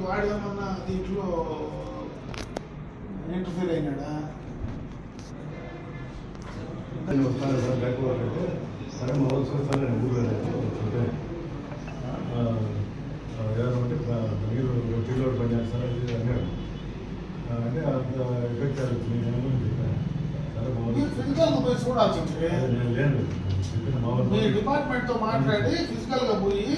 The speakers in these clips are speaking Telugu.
వాడేమన్నా దీంట్లో ఇంటర్ఫీర్ అయినాడా? వస్తాను సార్ మా వాళ్ళు నేను ఊరు మీరు టీలో పని చేస్తారా? ఇది అన్నాడు అంటే అంత ఎఫెక్ట్ అవుతుంది నేను చెప్పాను సరే మా మీరు ఫిజికల్గా పోయి చూడాల్సి ఉంటుంది నేను లేను చెప్పిన మా మీ వాళ్ళు డిపార్ట్మెంట్తో మాట్లాడి ఫిజికల్గా పోయి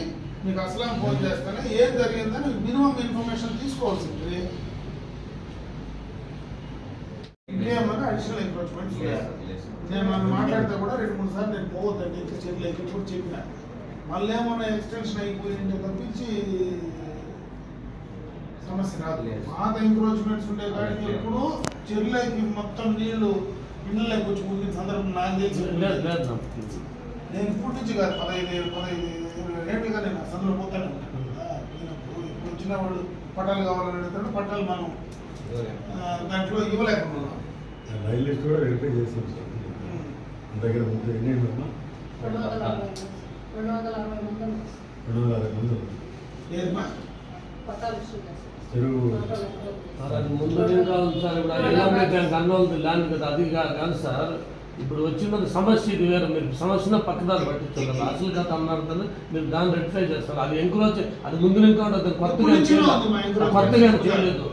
మీకు అసలు ఫోన్ చేస్తానే ఏం జరిగిందని మినిమం ఇన్ఫర్మేషన్ తీసుకోవాల్సి ఉంటుంది ఇంకేమన్నా అడిషనల్ ఎంక్రోచ్మెంట్స్ నేను మనం మాట్లాడితే కూడా రెండు మూడు సార్లు నేను పోవద్దండి ఇంకా చేయలేదు ఇప్పుడు చెప్పిన. మళ్ళీ ఏమన్నా ఎక్స్టెన్షన్ అయిపోయింటే తప్పించి సమస్య రాదు. పాత ఎంక్రోచ్మెంట్స్ ఉండే కాడికి ఎప్పుడు చెరువులకి మొత్తం నీళ్ళు ఇళ్ళకి వచ్చి ఊరిన సందర్భం నాకు తెలిసి. నేను ఇప్పటి నుంచి కాదు పదహైదు పదహైదు ఏళ్ళుగా నేను అసలు పోతానే కదా. ఇప్పుడు వచ్చిన వాళ్ళు పట్టాలు కావాలని అడుగుతాడు పట్టాలు మనం దాంట్లో ఇవ్వలేకపోతున్నాం. రైల్ లిస్ట్ కూడా వెరిఫై చేసాం సార్. దగ్గర ముందు ఎన్ని రెండు వందల అరవై మంది. పట్టాలు చెరువు ముందు కావాలి సార్ ఇప్పుడు ల్యాండ్ కదా అది కాదు సార్ ఇప్పుడు వచ్చినది సమస్య ఇది వేరు. మీరు సమస్యను పక్కదారి పట్టించారు అసలు కథ అన్నారు కదా మీరు దాన్ని రెక్టిఫై చేస్తారు. అది ఎంక్రోచ్ అది ముందు ఉండదు. కొత్తగా నుంచి. కొత్తగా ఏం చేయలేదు.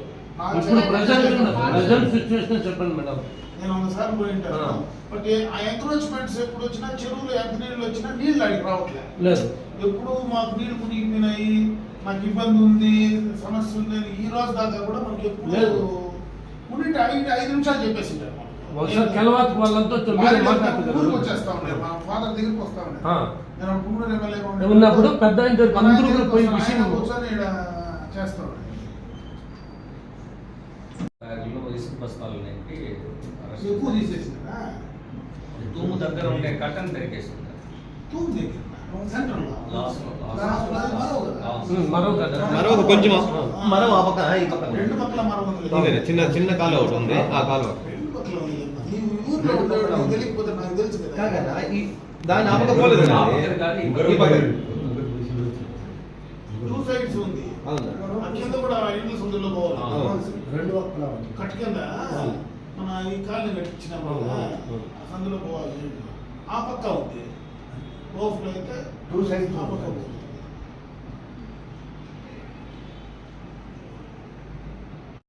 ఇప్పుడు. ప్రజెంట్ ప్రజెంట్ సిచ్యువేషన్ చెప్పండి మేడం. నేను ఒకసారి పోయింటాను ఆ. బట్ ఏ- ఆ ఎంక్రోచ్మెంట్స్ ఎప్పుడు వచ్చినా చెరువులు ఎంత నీళ్ళు వచ్చినా నీళ్ళు అడిగి రావట్లేదు. లేదు. ఎప్పుడు మాకు నీళ్ళు మునిగిపోయినాయి మాకు ఇబ్బంది ఉంది సమస్య ఉంది ఈ రోజు దాకా కూడా మనకి ఎప్పుడు ఐదు ఐదు నిమిషాలు చెప్పేసింటారు. ఒకసారి వాళ్ళంతా. ఉన్నప్పుడు పెద్ద అందరూ పోయి విషయం తూము దగ్గర ఉండే కట్టన్లో. మరో మరొక కొంచెం. మరో ఆ పక్కన ఈ. ఇదే చిన్న చిన్న కాలువ ఒకటి ఉంది. ఆ కాలువ. ఈ ఊర్లో ఉండేవాడు నాకు తెలియకపోతే నాకు తెలుసు కదా కాకన్నా ఈ దాని ఆ పక్క పోలేదు ఆ కదండి. పక్కన కాదు, ఈ ముగ్గురు ఈ పక్క. ముగ్గురు పోలీసులు వచ్చి. టూ సైడ్స్ ఉంది కింద కూడా ఇండ్ల సందులో పోవాలి. రెండు. కట్ట కింద మన ఈ కాలనీ కట్టించినాం సందులో పోవాలి ఆ పక్క ఉంది ఓఫ్లో అయితే టూ సైడ్స్ ఆ పక్క ఉంది. ఉంది దాన్ని దాటి అది పోలేదు కూడా చెరువు లేకుంది కట్టేది మధ్యలో కట్ చేసి అంటే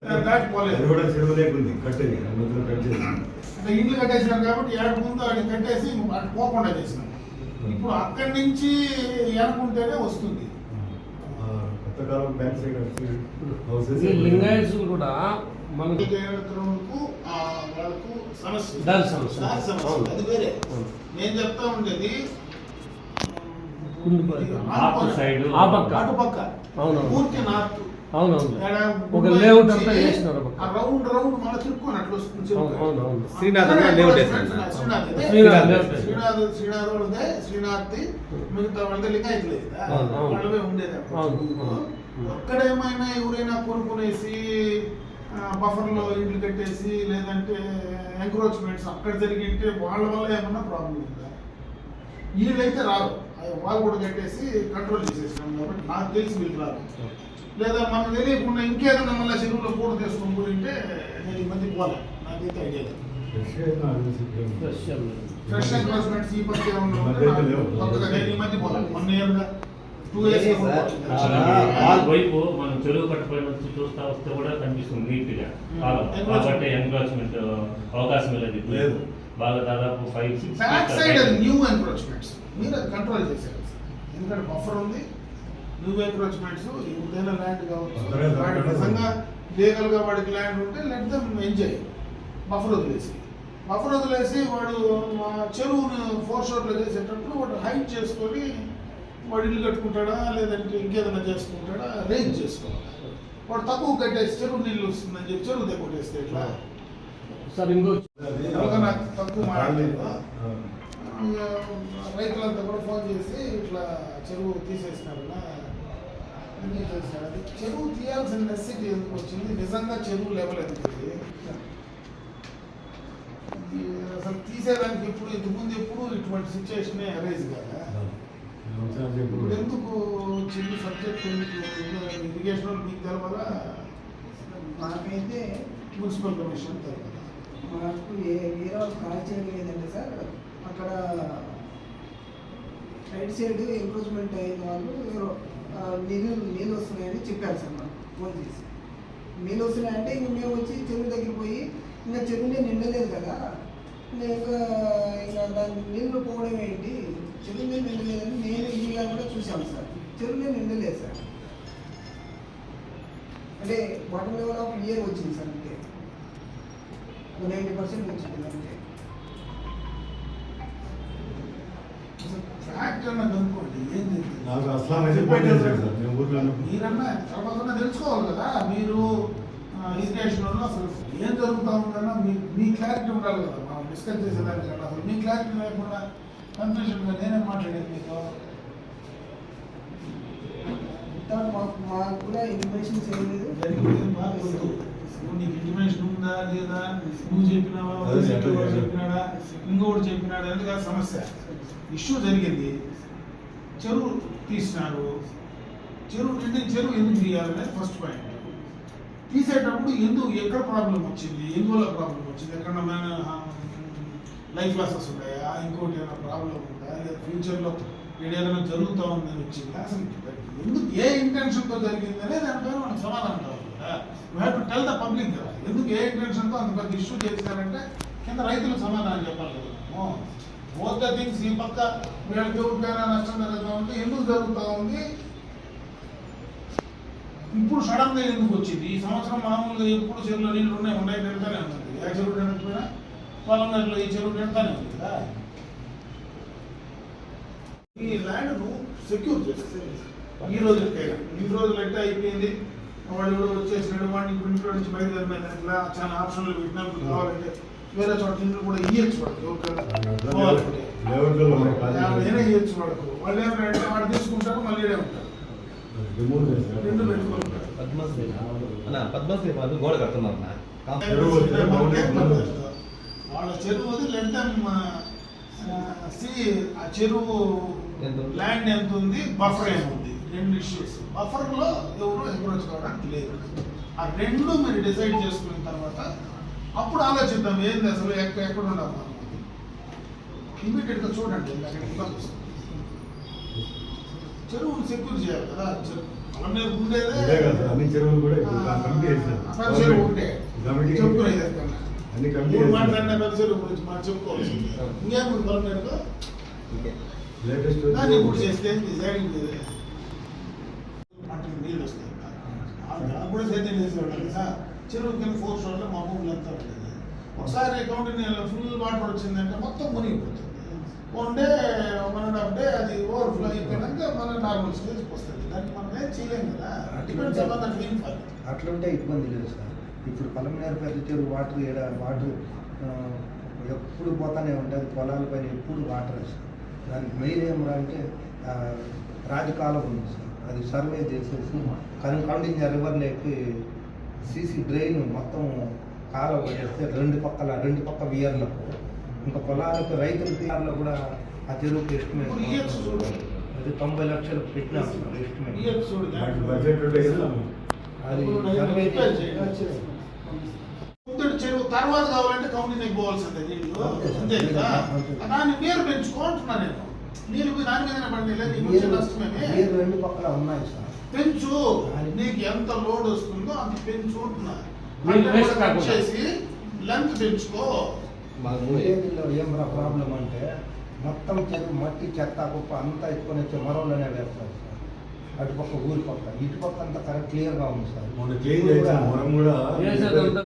ఇండ్లు కట్టేసినాం కాబట్టి ఏడు ముందు అది కట్టేసి అటు పోకుండా చేసినాం ఇప్పుడు అక్కడి నుంచి ఎనుకుంటేనే వస్తుంది లింగాయత్స్ కూడా మనకి వాళ్ళకు సమస్య. అది వేరే. నేను చెప్తా ఉండేది కుండిపోయి. ఇది నార్త్ ఆనుకొని- సైడ్. ఆ పక్క. అటు పక్క అవునవును. పూర్తి నార్త్ అవునవును ఒక లేఅవుట్ అంతా వేసినారు రౌండ్ రౌండ్ మళ్ళీ తిరుక్కొని అట్లా వస్తుంది. శ్రీనాథ్ లేఅవుట్ మిగతా. వాళ్ళవే ఉండేది ఏమైనా ఎవరైనా కొనుక్కునేసి బఫర్లో ఇండ్లు కట్టేసి లేదంటే ఎంక్రోచ్మెంట్స్ అక్కడ జరిగింటే వాళ్ళ వల్ల ఏమన్నా ప్రాబ్లం ఉందా? వీళ్ళైతే రాదు వాళ్ళు కూడా కట్టేసి కంట్రోల్ చేసేసినాం కాబట్టి నాకు తెలిసి వీళ్ళు రాదు లేదా మనకు తెలియకుండా ఇంకేదైనా మళ్ళీ చెరువులో కూడా తీసుకొని పోయింటే నేను ఈ మధ్య పోలే. నాకైతే ఐడియా లేదు. ఫ్రెష్ అయినా అది ఫ్రెష్ అవ్వలేదు. ఫ్రెష్ ఎంక్రోచ్మెంట్స్ ఈ మధ్య మధ్య పోలే. వన్ ఇయర్గా వైపు మనం చెరువు కట్టుపోయిన వచ్చి చూస్తా వస్తే కూడా కనిపిస్తుంది నీట్గా కాలం కాబట్టి ఎంక్రోచ్మెంట్ అవకాశం లేదు. బాగా దాదాపు ఫైవ్ సిక్స్ బ్యాక్ సైడ్ అది న్యూ మీరు కంట్రోల్ ఎందుకంటే బఫర్ ఉంది న్యూ ఎంక్రోచ్మెంట్స్ ఏదైనా ల్యాండ్ కావచ్చు దొరకదు. నిజంగా లీగల్గా వాడికి ల్యాండ్ ఉంటే లెట్ దమ్ ఎంజాయ్ బఫర్ వదిలేసి. బఫర్ వదిలేసి వాడు చెరువుని ఫోర్ షోర్లో చేసేటప్పుడు వాడు హైట్ చేసుకొని వాడు ఇల్లు కట్టుకుంటాడా లేదంటే ఇంకేదైనా చేసుకుంటాడా రేంజ్ చేసుకోవాలి. వాడు తక్కువ కట్టేసి చెరువు నీళ్ళు వస్తుందని చెప్పి చెరువు దగ్గర ఇట్లా సార్ ఇంకో తక్కువ మాట్లాడలేదు రైతులంతా కూడా ఫోన్ చేసి ఇట్లా చెరువు తీసేసినారు. అన్నీ అది చెరువు తీయాల్సిన నెసిటీ ఎందుకు వచ్చింది నిజంగా చెరువు లెవెల్ ఎందుకు అసలు తీసేదానికి ఎప్పుడు ఇంతకుముందు ఎప్పుడు ఇటువంటి సిచ్యువేషన్ అరైజ్ కదా ఇప్పుడు ఎందుకు చిన్న సబ్జెక్ట్ ఇరిగేషన్ మీకు తెలవాలా మాకైతే మున్సిపల్ కమిషన్ తెలవదా మాకు ఏ ఏరో కాల్ చేయలేదండి సార్ అక్కడ రైట్ సైడ్ ఎంక్రోచ్మెంట్ అయిన వాళ్ళు ఎవరో నీళ్ళు నీళ్ళు వస్తున్నాయని చెప్పారు సార్ మాకు ఫోన్ చేసి. నీళ్ళు వస్తున్నాయంటే ఇంక మేము వచ్చి చెరువు దగ్గరికి పోయి ఇంకా చెరువునే నిండలేదు కదా ఇంకా ఇంకా దాని నీళ్ళు పోవడం ఏంటి? చెరువునే నిండలేదని నేను ఇల్లుగా కూడా చూశాను సార్. చెరువునే నిండలేదు సార్. అంటే వాటర్ లెవెల్ ఆఫ్ ఇయర్ వచ్చింది సార్ అంటే నైంటీ పర్సెంట్ వచ్చింది అంతే. ఫ్యాక్ట్ అన్న కనుక్కోండి ఏం జరిగింది? నాకు అస్లాం అయితే ఫోన్ చేశాడు సార్. నేను ఊర్లో ఉన్నప్పుడు. మీరన్నా తర్వాత తెలుసుకోవాలి కదా మీరు ఇరిగేషన్ వల్ల అసలు ఏం జరుగుతా ఉందన్నా మీ మీ క్లారిటీ ఉండాలి కదా మనం డిస్కస్ చేసేదానికన్నా అసలు మీ క్లారిటీ లేకుండా కన్ఫ్యూజన్గా నేనేం మాట్లాడేది మీతో మాకు మాకు కూడా ఇన్ఫర్మేషన్స్ ఏం లేదు జరిగింది గుర్తు. నువ్వు నీకు ఇంటిమేషన్ ఉందా లేదా? నువ్వు చెప్పినావా. చెప్పినాడా? ఇంకోటి చెప్పినాడా? అనేది కాదు సమస్య. ఇష్యూ జరిగింది. చెరువు తీసినారు. చెరువు నిండి చెరువు ఎందుకు తీయాలనేది ఫస్ట్ పాయింట్ తీసేటప్పుడు ఎందుకు ఎక్కడ ప్రాబ్లం వచ్చింది? ఎందువల్ల ప్రాబ్లం వచ్చింది? ఎక్కడ లైఫ్ లాసెస్ ఉన్నాయా? ఇంకోటి ఏమైనా ప్రాబ్లం ఉందా? లేదా ఫ్యూచర్లో ఏదైనా జరుగుతూ ఉందని వచ్చిందా? అసలు ఎందుకు ఏ ఇంటెన్షన్తో జరిగింది అనేది దానిపైన మనకు సమాధానం కావాలి. You have to tell the public కదా. ఎందుకు ఏ ఇంటెన్షన్తో అంత పెద్ద ఇష్యూ చేశారంటే కింద రైతులకు సమాధానం చెప్పాలి కదా. బోత్ ద థింగ్స్ ఈ పక్క వీళ్ళకి ఉపయోగ నష్టం జరుగుతూ ఉంటే ఎందుకు జరుగుతూ ఉంది? ఇప్పుడు సడన్గా ఎందుకు వచ్చింది? ఈ సంవత్సరం మామూలుగా ఎప్పుడు చెరువులో నీళ్ళు ఉన్నాయి ఉన్నాయి నిండుతానే ఉంటుంది ఏ చెరువు నిండకపోయినా పొలంలో ఈ చెరువు నిండుతానే ఉంది కదా. ఈ ల్యాండ్ను సెక్యూర్ చేస్తే ఈ రోజు ఈ రోజులు అంటే అయిపోయింది. వాడు ఎవడో వచ్చేసినాడు వాడిని ఇప్పుడు ఇంట్లో నుంచి ఇట్లా చాలా ఆప్షన్లు పెట్టినప్పుడు కావాలంటే వేరే చోట ఇంట్లో కూడా ఇయ్యచ్చు ఖాళీ. ఏమైనా ఇయ్యచ్చు వాడుకు వాళ్ళు ఏమంటే వాడు తీసుకుంటారు మళ్ళీ ఉంటారు. రెండు పెట్టుకుంటారు పద్మశ్రీ అన్న పద్మశ్రీ వాళ్ళు గోడ కడుతున్నారు. వాళ్ళ చెరువు వదిలి లెంటం సి ఆ చెరువు? ల్యాండ్ ఎంత ఉంది? బఫర్ ఎంత ఉంది? రెండు ఇష్యూస్ బఫర్లో ఎవరు ఎంకరేజ్ కావడానికి లేదు. ఆ రెండు మీరు డిసైడ్ చేసుకున్న తర్వాత అప్పుడు ఆలోచిద్దాం ఏంది అసలు ఎక్కడ ఎక్కడ ఉండాలి ఇమీడియట్గా చూడండి అక్కడ ఇబ్బంది వస్తుంది. చెరువును సెక్యూర్ చేయాలి కదా చెరువు ఉండేదే అన్ని చెరువులు కూడా చెరువు ఉంటే మూడు. మాట్లాడిన పెద్ద చెరువు గురించి మనం. లేటెస్ట్ ఇప్పుడు చేస్తే నీళ్ళు వస్తాయి కూడా సేద్యం చేసేవాళ్ళు కదా. చెరువు కింద ఫోర్ షోర్లో మా భూములు అంతా ఉంటుంది ఒకసారి అకౌంట్ ఫుల్ వాటర్ వచ్చిందంటే మొత్తం మునిగిపోతుంది. One day one and half day అది ఓవర్ఫ్లో అయిపోయినాక మన నార్మల్ స్టేజ్కి వస్తుంది. దాన్ని మనం ఏం చేయలేం కదా. Depends upon that feel fall అట్లుంటే ఇబ్బంది లేదు సార్. ఇప్పుడు పలమనేరు పెద్ద చెరువు వాటర్ ఈడ వాటర్ ఎప్పుడు పోతానే ఉంటుంది పొలాల పైన ఎప్పుడు వాటర్ సార్. దానికి మెయిన్ ఏం అంటే రాజకాలం ఉంది సార్. అది సర్వే చేసేసి కను కౌండింగ్ రివర్ లేకి సీసీ డ్రైన్ మొత్తం కాలువ చేస్తే రెండు పక్కల రెండు పక్క వియర్లకు ఇంకా పొలాలకు రైతుల తీయాల్లో కూడా ఆ చెరువుకి ఎస్టిమేట్. అది తొంభై లక్షలు పెట్టినాం ఎస్టిమేట్. అది సర్వే చెరువు తర్వాత కావాలంటే పోవాల్సిందే. అంతే కదా అంతే. దాన్ని మీరు పెంచుకో నేను. నీళ్ళు పోయి దాని మీదనే పడి లేదు నీకు వచ్చే నష్టమేమి నీరు రెండు పక్కల ఉన్నాయి సార్. పెంచు. నీకు ఎంత లోడ్ వస్తుందో అంత పెంచు అంటున్నా నీళ్ళు అంటే waste కూడా కట్ కాకుండా. చేసి లెంత్ పెంచుకో. ఏం ప్రాబ్లం అంటే మొత్తం చెరువు మట్టి చెత్త కుప్ప అంతా ఎత్తుకొని వచ్చే మరవలోనే వేస్తారు సార్. అటుపక్క ఊరి పక్క. ఇటు పక్క అంతా కరెక్ట్ క్లియర్గా ఉంది సార్.